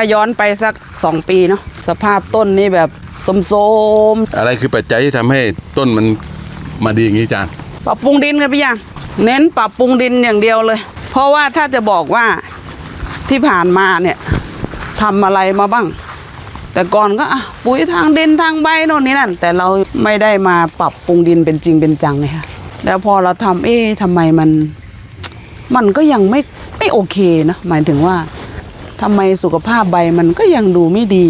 ถ้าย้อนไปสักสองปีเนาะสภาพต้นนี่แบบสมๆอะไรคือปัจจัยที่ทำให้ต้นมันมาดีอย่างนี้อาจารย์ปรับปรุงดินกันพี่ยังเน้นปรับปรุงดินอย่างเดียวเลย เพราะว่าถ้าจะบอกว่าที่ผ่านมาเนี่ยทำอะไรมาบ้าง แต่ก่อนก็อะปุ๋ยทางดินทางใบโน่นนี่นั่น แต่เราไม่ได้มาปรับปรุงดินเป็นจริงเป็นจังเลยค่ะแล้วพอเราทำเอ๊ะทำไมมัน มันก็ยังไม่ไม่โอเคนะหมายถึงว่า ทำไมสุขภาพใบมันก็ยังดูไม่ดี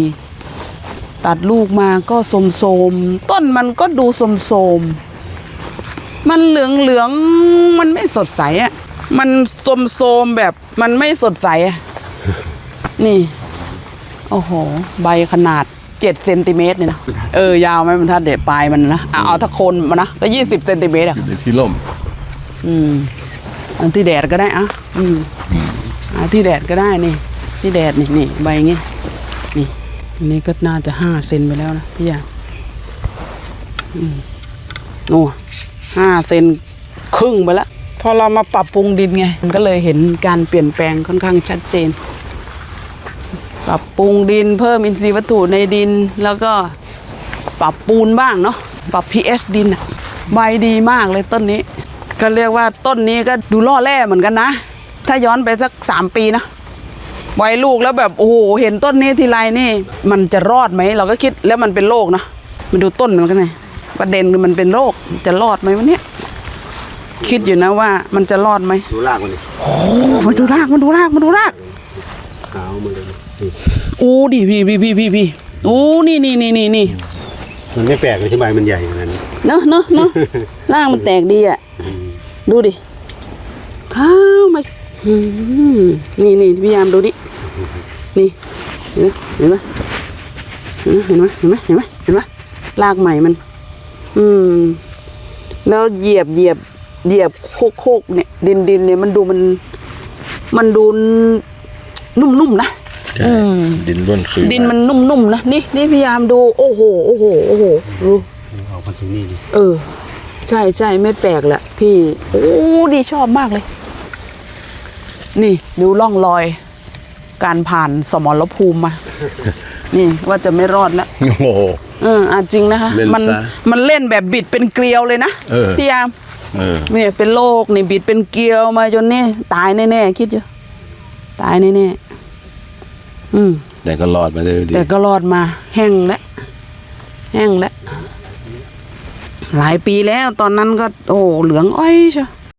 ตัดลูกมาก็โสมๆต้นมันก็ดูโสมๆมันเหลืองเหลืองๆมันไม่สดใสอะมันโสมโสมๆแบบมันไม่สดใสอะนี่ โอ้โห ใบขนาดเจ็ดเซนติเมตรเนี่ยนะเออยาวไหมมันถ้าเด็ดปลายมันนะอะเอาถ้าโคนมานะก็ยี่สิบเซนติเมตรอะในที่ร่ม อืมอันที่แดดก็ได้อะอืมอะที่แดดก็ได้นี่ ที่แดดนี่นี่ใบอย่างงี้นี่อันนี้ก็น่าจะห้าเซนไปแล้วนะพี่ยาโอ้ห้าเซนครึ่งไปแล้วพอเรามาปรับปรุงดินไงมันก็เลยเห็นการเปลี่ยนแปลงค่อนข้างชัดเจน ปรับปรุงดินเพิ่มอินทรีย์วัตถุในดิน แล้วก็ปรับปูนบ้างเนาะปรับ pH ดินใบดีมากเลยต้นนี้ ก็เรียกว่าต้นนี้ก็ดูล่อแร่เหมือนกันนะ ถ้าย้อนไปสักสามปีนะ ไว้ลูกแล้วแบบโอ้โหเห็นต้นนี้ทีไรนี่ มันจะรอดไหมเราก็คิดแล้วมันเป็นโรคนะมันดูต้นมันกันไงประเด็นคือมันเป็นโรคจะรอดไหมวันเนี้ยคิดอยู่นะว่ามันจะรอดไหมดูรากมันดิโอ้มันดูรากมันดูรากมันดูรากขาวมันเลยนี่อู้ดิพี่พี่พี่พี่พี่อู้นี่นี่นี่นี่นี่มันไม่แปลกเลยที่ใบมันใหญ่ขนาดนั้นเนอะเนอะเนอะรากมันแตกดีอะดูดิข้าวมา อืมนี่นี่พยายามดูดินี่เห็นไหมเห็นไหมเห็นไหมเห็นไหมเห็นไหมรากใหม่มัน อืม แล้วเหยียบเหยียบเหยียบโคกโคกเนี่ย ดินดินเนี่ยมันดูมัน มันดูนุ่มๆนะอืมดินร่วนซุยดินมันนุ่มๆนะนี่นี่พยายามดู โอ้โหโอ้โหโอ้โหดูออกมาถึงนี่ดิเออ ใช่ใช่ไม่แปลกแหละที่โอ้ดีชอบมากเลย นี่ดูร่องรอย การผ่านสมรภูมิมา นี่ว่าจะไม่รอดแล้วโอ้โห เอออาจริงนะคะ เล่นมันซะมันเล่นแบบบิดเป็นเกลียวเลยนะเออ พี่ยามเออเนี่ยเป็นโรคนี่บิดเป็นเกลียวมาจนนี่ตายแน่ๆคิดอยู่ตายแน่ๆอืม แต่ก็รอดมาได้ดีแต่ก็รอดมาแห้งแล้วแห้งแล้วหลายปีแล้วตอนนั้นก็ โอ้เหลืองอ้อยเชียว